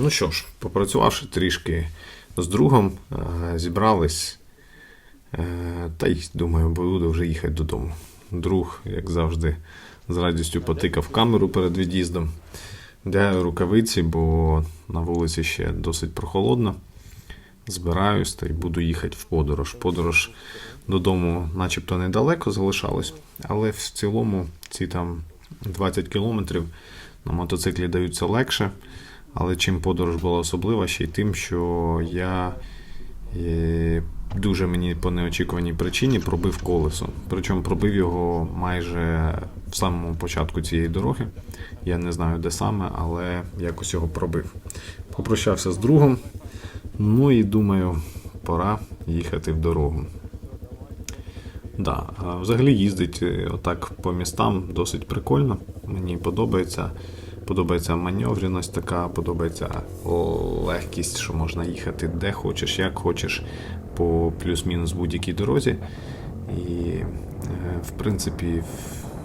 Ну що ж, попрацювавши трішки з другом, е, зібрались. е, Та й думаю, буду вже їхати додому. Друг, як завжди, з радістю потикав камеру перед від'їздом. Вдягаю рукавиці, бо на вулиці ще досить прохолодно. Збираюсь та й буду їхати в подорож. Подорож додому, начебто, недалеко залишалось, але в цілому ці там 20 кілометрів на мотоциклі даються легше. Але чим подорож була особлива, ще й тим, що я е, дуже мені по неочікуваній причині пробив колесо. Причому пробив його майже в самому початку цієї дороги. Я не знаю, де саме, але якось його пробив. Попрощався з другом. Ну і думаю, пора їхати в дорогу. Да, взагалі їздить е, отак по містам досить прикольно. Мені подобається. Подобається маневреність така, подобається легкість, що можна їхати де хочеш, як хочеш, по плюс-мінус будь-якій дорозі. І, е, в принципі,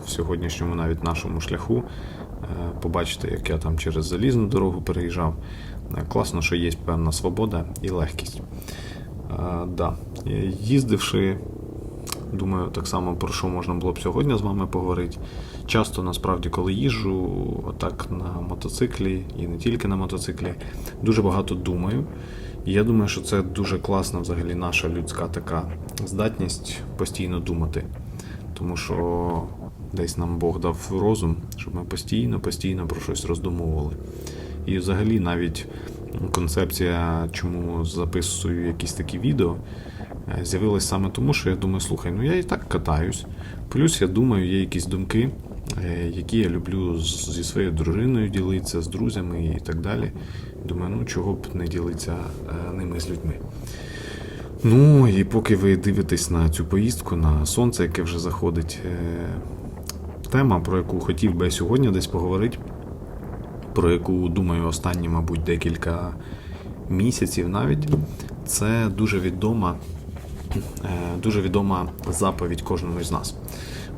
в сьогоднішньому навіть нашому шляху е, побачите, як я там через залізну дорогу переїжджав. Е, Класно, що є певна свобода і легкість. Да. Їздивши Думаю, так само про що можна було б сьогодні з вами поговорити. Часто насправді, коли їжджу отак на мотоциклі і не тільки на мотоциклі, дуже багато думаю. І я думаю, що це дуже класна взагалі наша людська така здатність постійно думати. Тому що десь нам Бог дав розум, щоб ми постійно, постійно про щось роздумовували. І взагалі навіть концепція, чому записую якісь такі відео, е, з'явилась саме тому, що я думаю, слухай, ну я і так катаюсь. Плюс я думаю, є якісь думки, які я люблю зі своєю дружиною ділитися, з друзями і так далі. Думаю, ну чого б не ділитися е, ними з людьми. Ну і поки ви дивитесь на цю поїздку, на сонце, яке вже заходить, е, тема, про яку хотів би сьогодні десь поговорити, про яку думаю останні, мабуть, декілька місяців навіть, це дуже відома, е, дуже відома заповідь кожному з нас.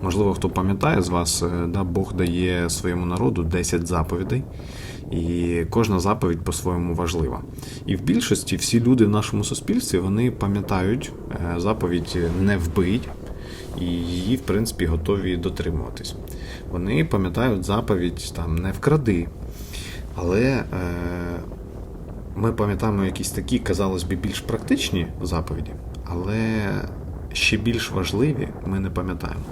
Можливо, хто пам'ятає з вас, е, да, Бог дає своєму народу 10 заповідей, і кожна заповідь по-своєму важлива. І в більшості всі люди в нашому суспільстві вони пам'ятають е, заповідь не вбить, і її, в принципі, готові дотримуватись. Вони пам'ятають заповідь там не вкради. Але е, ми пам'ятаємо якісь такі, казалось би, більш практичні заповіді, але ще більш важливі ми не пам'ятаємо.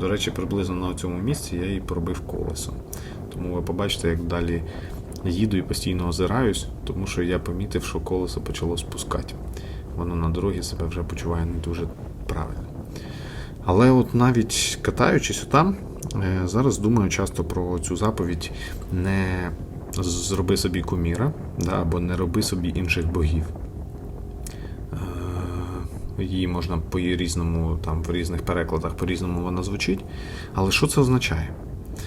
До речі, приблизно на цьому місці я і пробив колесо. Тому ви побачите, як далі їду і постійно озираюсь, тому що я помітив, що колесо почало спускати. Воно на дорогі себе вже почуває не дуже правильно. Але от навіть катаючись отам, е, зараз думаю часто про цю заповідь не зроби собі куміра, да, або не роби собі інших богів. Її можна по різному, там в різних перекладах по-різному вона звучить. Але що це означає?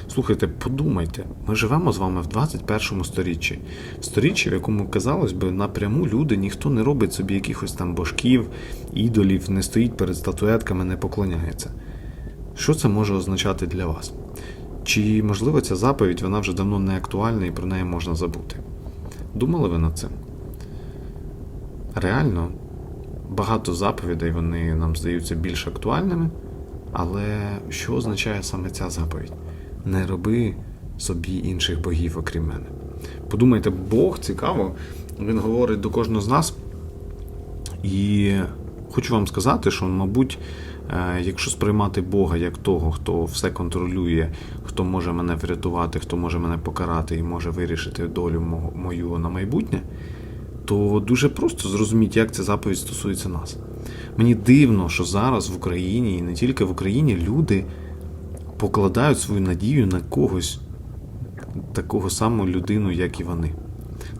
Слухайте, подумайте, ми живемо з вами в 21 сторіччі. В сторіччі, в якому, казалось би, напряму люди ніхто не робить собі якихось там божків, ідолів, не стоїть перед статуетками, не поклоняється. Що це може означати для вас? Чи, можливо, ця заповідь вона вже давно не актуальна і про неї можна забути? Думали ви над цим? Реально, багато заповідей вони нам здаються більш актуальними, але що означає саме ця заповідь? Не роби собі інших богів, окрім мене. Подумайте, Бог цікаво, він говорить до кожного з нас. І хочу вам сказати, що, мабуть, е, якщо сприймати Бога як того, хто все контролює, хто може мене врятувати, хто може мене покарати і може вирішити долю мою на майбутнє, то дуже просто зрозуміти, як ця заповідь стосується нас. Мені дивно, що зараз в Україні і не тільки в Україні люди покладають свою надію на когось такого самого людину, як і вони.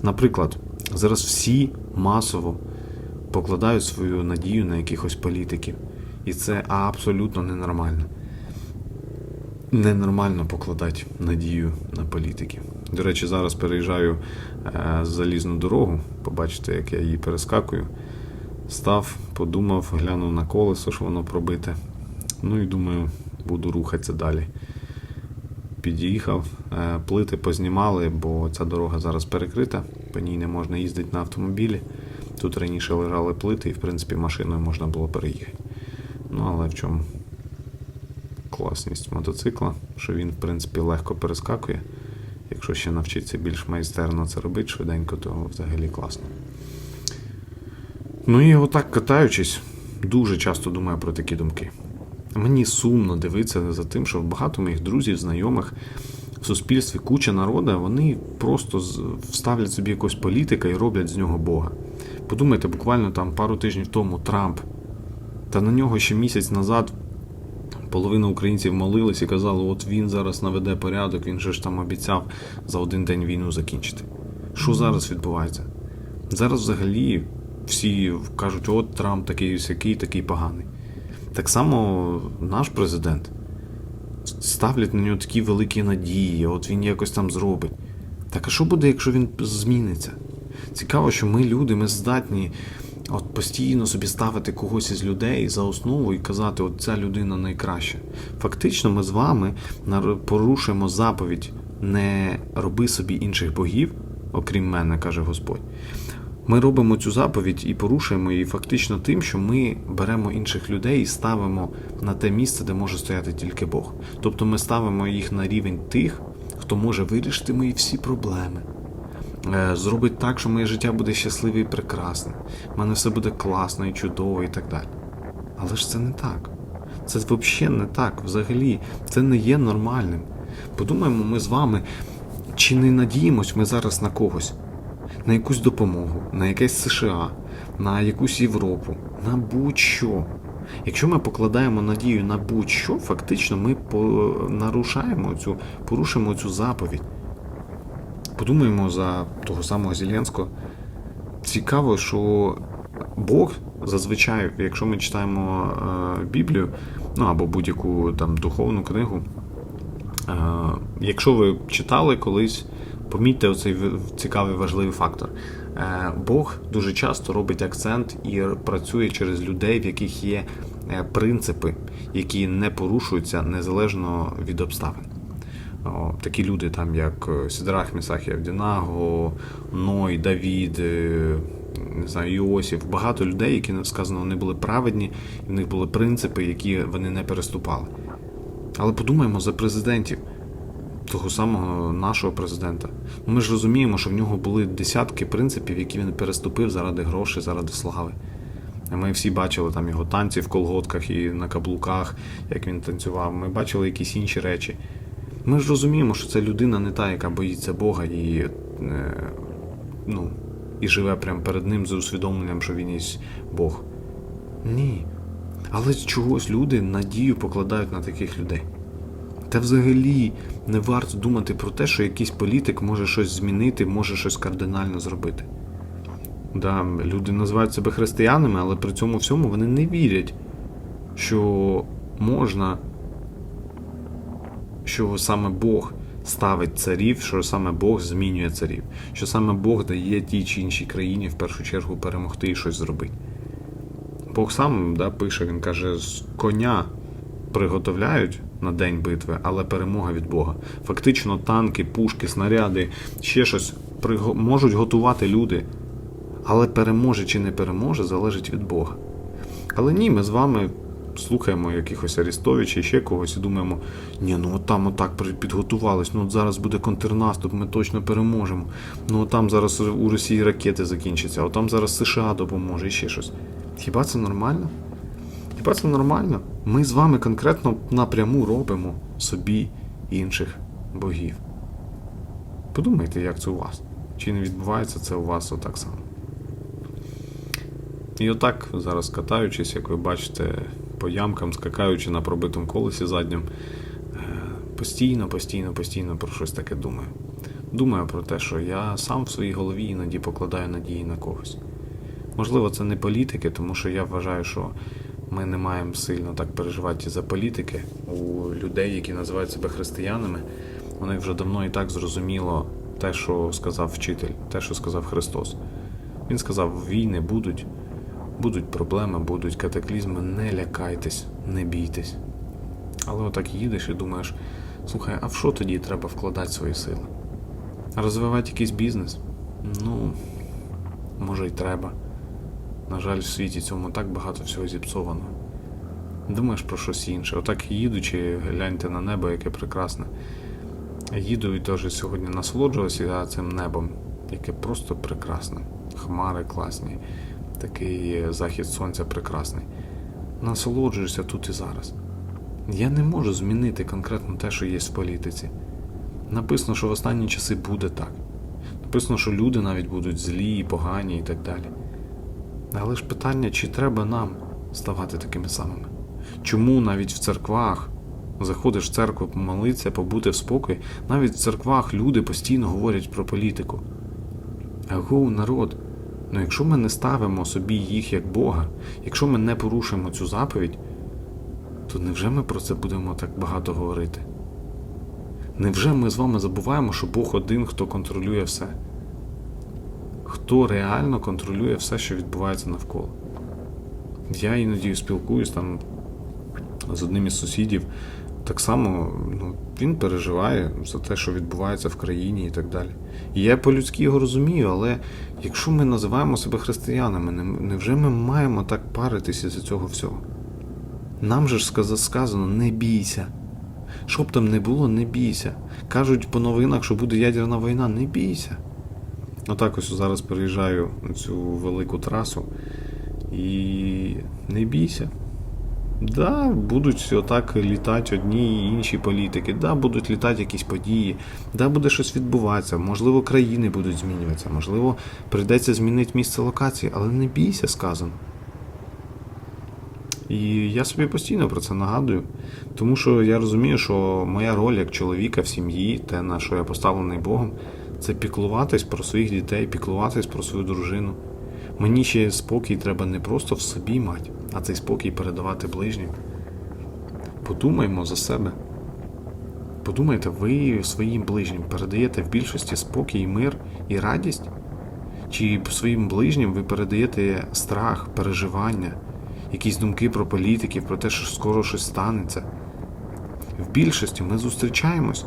Наприклад, зараз всі масово покладають свою надію на якихось політиків. І це абсолютно ненормально. Ненормально покладати надію на політиків. До речі, зараз переїжджаю е, залізну дорогу, побачите, як я її перескакую. Став, подумав, глянув на колесо, що воно пробите. Ну і думаю, буду рухатися далі. під'їхав, е, плити познімали, бо ця дорога зараз перекрита, по ній не можна їздити на автомобілі. Тут раніше лежали плити, і в принципі машиною можна було переїхати. Ну але в чому класність мотоцикла, що він, в принципі, легко перескакує. Якщо ще навчитися більш майстерно це робити швиденько, то взагалі класно. Ну і отак катаючись, дуже часто думаю про такі думки. Мені сумно дивитися за тим, що багато моїх друзів, знайомих в суспільстві куча народу, вони просто вставлять собі якогось політика і роблять з нього Бога. Подумайте, буквально там пару тижнів тому Трамп, та на нього ще місяць назад половина українців молились і казали, от він зараз наведе порядок, він же ж там обіцяв за один день війну закінчити. Що зараз відбувається? Зараз взагалі всі кажуть, от Трамп такий сякий, такий поганий. Так само наш президент ставлять на нього такі великі надії, от він якось там зробить. Так а що буде, якщо він зміниться? Цікаво, що ми люди, ми здатні от постійно собі ставити когось із людей за основу і казати, от ця людина найкраща. Фактично, ми з вами порушуємо заповідь не роби собі інших богів, окрім мене, каже Господь. Ми робимо цю заповідь і порушуємо її фактично тим, що ми беремо інших людей і ставимо на те місце, де може стояти тільки Бог. Тобто ми ставимо їх на рівень тих, хто може вирішити мої всі проблеми. Е, Зробить так, що моє життя буде щасливе і прекрасне. У мене все буде класно і чудово і так далі. Але ж це не так. Це взагалі не так. Взагалі, це не є нормальним. Подумаємо ми з вами, чи не надіємось ми зараз на когось, на якусь допомогу, на якесь США, на якусь Європу, на будь-що. Якщо ми покладаємо надію на будь-що, фактично ми нарушаємо цю, порушимо цю заповідь. Подумаємо за того самого Зеленського. Цікаво, що Бог зазвичай, якщо ми читаємо е, Біблію, ну або будь-яку там духовну книгу, е, якщо ви читали колись, помітьте оцей цікавий важливий фактор. Е, Бог дуже часто робить акцент і працює через людей, в яких є принципи, які не порушуються незалежно від обставин. Такі люди, там як е, Сідрах, Місах і Ной, Давід, е, не знаю, Іосиф, багато людей, які сказано, вони були праведні, і в них були принципи, які вони не переступали. Але подумаємо за президентів того самого нашого президента. Ми ж розуміємо, що в нього були десятки принципів, які він переступив заради грошей, заради слави. Ми всі бачили там його танці в колготках і на каблуках, як він танцював. Ми бачили якісь інші речі. Ми ж розуміємо, що це людина не та, яка боїться Бога і, е, ну, і живе прямо перед ним з усвідомленням, що він є Бог. Ні. Але чогось люди надію покладають на таких людей. Та взагалі не варто думати про те, що якийсь політик може щось змінити, може щось кардинально зробити. Да, люди називають себе християнами, але при цьому всьому вони не вірять, що можна, що саме Бог ставить царів, що саме Бог змінює царів, що саме Бог дає тій чи іншій країні в першу чергу перемогти і щось зробити. Бог сам да, пише, він каже, з коня приготовляють на день битви, але перемога від Бога. Фактично, танки, пушки, снаряди, ще щось можуть готувати люди, але переможе чи не переможе, залежить від Бога. Але ні, ми з вами слухаємо якихось Арістовича і ще когось і думаємо, ні, ну от там отак підготувались, ну от зараз буде контрнаступ, ми точно переможемо. Ну от там зараз у Росії ракети закінчаться, от там зараз США допоможе і ще щось. Хіба це нормально? Хіба це нормально? Ми з вами конкретно напряму робимо собі інших богів. Подумайте, як це у вас. Чи не відбувається це у вас отак само? І отак, зараз катаючись, як ви бачите, по ямкам, скакаючи на пробитому колесі заднім, е, постійно, постійно, постійно про щось таке думаю. Думаю про те, що я сам в своїй голові іноді покладаю надії на когось. Можливо, це не політики, тому що я вважаю, що ми не маємо сильно так переживати за політики. У людей, які називають себе християнами, них вже давно і так зрозуміло те, що сказав вчитель, те, що сказав Христос. Він сказав: війни будуть, будуть проблеми, будуть катаклізми, не лякайтесь, не бійтесь. Але отак їдеш і думаєш, Слухай, а в що тоді треба вкладати свої сили? Розвивати якийсь бізнес? Ну, може й треба. На жаль, в світі цьому так багато всього зіпсовано. Думаєш про щось інше. Отак їдучи, гляньте на небо, яке прекрасне. Їду і теж сьогодні насолоджувався цим небом, яке просто прекрасне. Хмари класні, такий захід сонця прекрасний. Насолоджуюся тут і зараз. Я не можу змінити конкретно те, що є в політиці. Написано, що в останні часи буде так. Написано, що люди навіть будуть злі, погані і так далі. Але ж питання, чи треба нам ставати такими самими? Чому навіть в церквах заходиш в церкву помолитися, побути в спокій, навіть в церквах люди постійно говорять про політику. Аго, народ, ну якщо ми не ставимо собі їх як Бога, якщо ми не порушуємо цю заповідь, то невже ми про це будемо так багато говорити? Невже ми з вами забуваємо, що Бог один, хто контролює все? Хто реально контролює все, що відбувається навколо? Я іноді спілкуюсь там з одним із сусідів. Так само ну, він переживає за те, що відбувається в країні і так далі. І я по-людськи його розумію, але якщо ми називаємо себе християнами, невже ми маємо так паритися за цього всього? Нам же ж сказано, не бійся. Що б там не було, не бійся. Кажуть по новинах, що буде ядерна війна, не бійся. Отак ось зараз переїжджаю на цю велику трасу і не бійся. Да, будуть отак літати одні і інші політики, да, будуть літати якісь події, да, буде щось відбуватися, можливо, країни будуть змінюватися, можливо, прийдеться змінити місце локації, але не бійся, сказано. І я собі постійно про це нагадую, тому що я розумію, що моя роль як чоловіка в сім'ї, те, на що я поставлений Богом, це піклуватись про своїх дітей, піклуватись про свою дружину. Мені ще спокій треба не просто в собі мати, а цей спокій передавати ближнім. Подумаймо за себе. Подумайте, ви своїм ближнім передаєте в більшості спокій, мир і радість? Чи своїм ближнім ви передаєте страх, переживання, якісь думки про політиків, про те, що скоро щось станеться? В більшості ми зустрічаємось,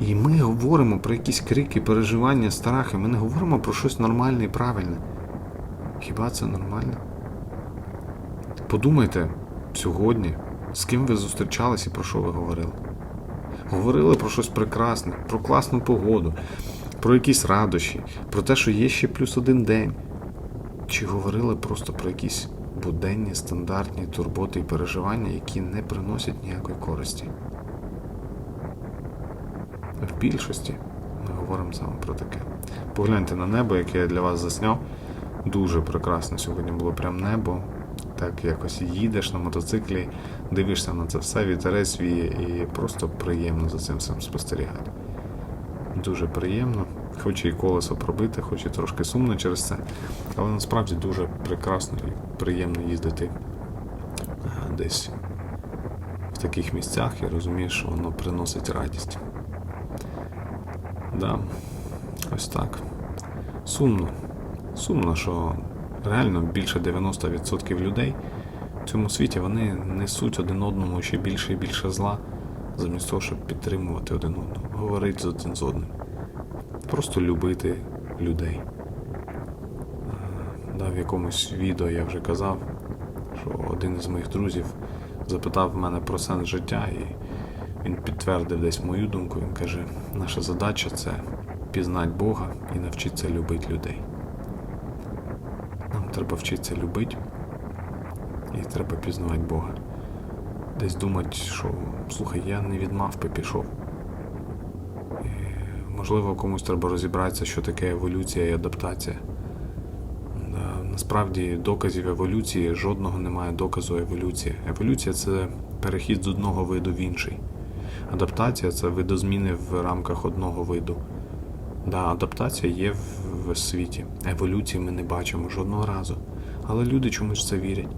і ми говоримо про якісь крики, переживання, страхи. Ми не говоримо про щось нормальне і правильне. Хіба це нормально? Подумайте сьогодні, з ким ви зустрічались і про що ви говорили. Говорили про щось прекрасне, про класну погоду, про якісь радощі, про те, що є ще плюс один день. Чи говорили просто про якісь буденні, стандартні турботи і переживання, які не приносять ніякої користі? В більшості ми говоримо саме про таке. Погляньте на небо, яке я для вас засняв. Дуже прекрасно сьогодні було прям небо. Так якось їдеш на мотоциклі, дивишся на це все, вітерець віє і просто приємно за цим всім спостерігати. Дуже приємно, хоч і колесо пробите, хоч і трошки сумно через це, але насправді дуже прекрасно і приємно їздити е, десь в таких місцях і розумієш, що воно приносить радість. Да, ось так. Сумно. Сумно, що реально більше 90% людей в цьому світі вони несуть один одному ще більше і більше зла, замість того, щоб підтримувати один одного, говорити з один з одним. Просто любити людей. Е, Да, в якомусь відео я вже казав, що один із моїх друзів запитав мене про сенс життя, і він підтвердив десь мою думку. Він каже: наша задача це пізнати Бога і навчитися любити людей. Треба вчитися любити і треба пізнавати Бога. Десь думати, що слухай, я не від мавпи пішов. І, можливо, комусь треба розібратися, що таке еволюція і адаптація. Насправді доказів еволюції жодного немає доказу еволюції. Еволюція це перехід з одного виду в інший. Адаптація це видозміни в рамках одного виду. Да, адаптація є в, в світі. Еволюції ми не бачимо жодного разу. Але люди чомусь це вірять.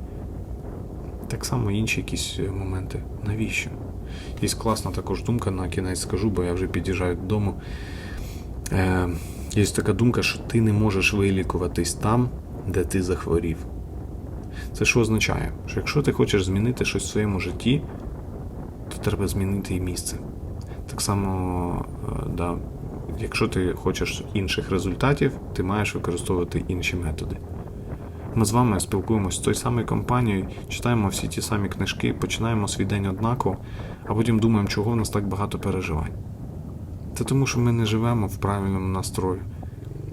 Так само інші якісь е, моменти. Навіщо? Є класна також думка, на кінець скажу, бо я вже під'їжджаю додому. Е, є така думка, що ти не можеш вилікуватись там, де ти захворів. Це що означає? Що якщо ти хочеш змінити щось в своєму житті, то треба змінити і місце. Так само, е, да, якщо ти хочеш інших результатів, ти маєш використовувати інші методи. Ми з вами спілкуємося з тою самою компанією, читаємо всі ті самі книжки, починаємо свій день однаково, а потім думаємо, чого в нас так багато переживань. Це тому, що ми не живемо в правильному настрої.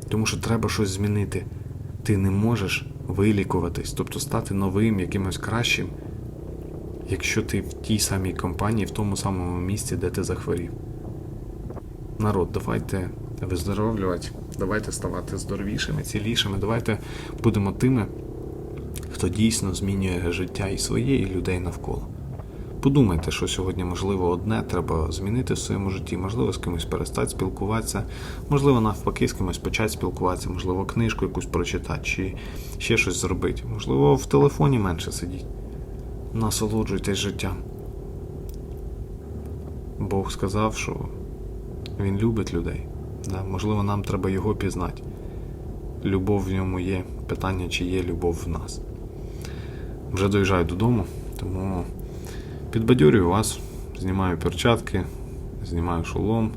Тому що треба щось змінити. Ти не можеш вилікуватись, тобто стати новим, якимось кращим, якщо ти в тій самій компанії, в тому самому місці, де ти захворів. Народ, давайте виздоровлювати, давайте ставати здоровішими, цілішими, давайте будемо тими, хто дійсно змінює життя і своє, і людей навколо. Подумайте, що сьогодні, можливо, одне треба змінити в своєму житті, можливо, з кимось перестати спілкуватися, можливо, навпаки, з кимось почати спілкуватися, можливо, книжку якусь прочитати, чи ще щось зробити. Можливо, в телефоні менше сидіть. Насолоджуйтесь життям. Бог сказав, що Він любить людей. Да, можливо, нам треба його пізнати. Любов в ньому є. Питання, чи є любов в нас. Вже доїжджаю додому, тому підбадьорюю вас, знімаю перчатки, знімаю шолом.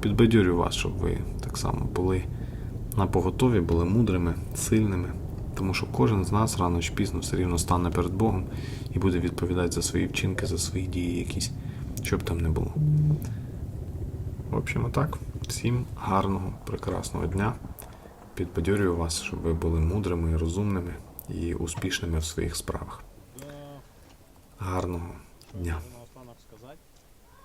Підбадьорюю вас, щоб ви так само були на поготові, були мудрими, сильними. Тому що кожен з нас рано чи пізно все рівно стане перед Богом і буде відповідати за свої вчинки, за свої дії якісь, що б там не було. Общем, отак. Всім гарного, прекрасного дня. Підбадьорюю вас, щоб ви були мудрими, розумними і успішними в своїх справах. Гарного дня!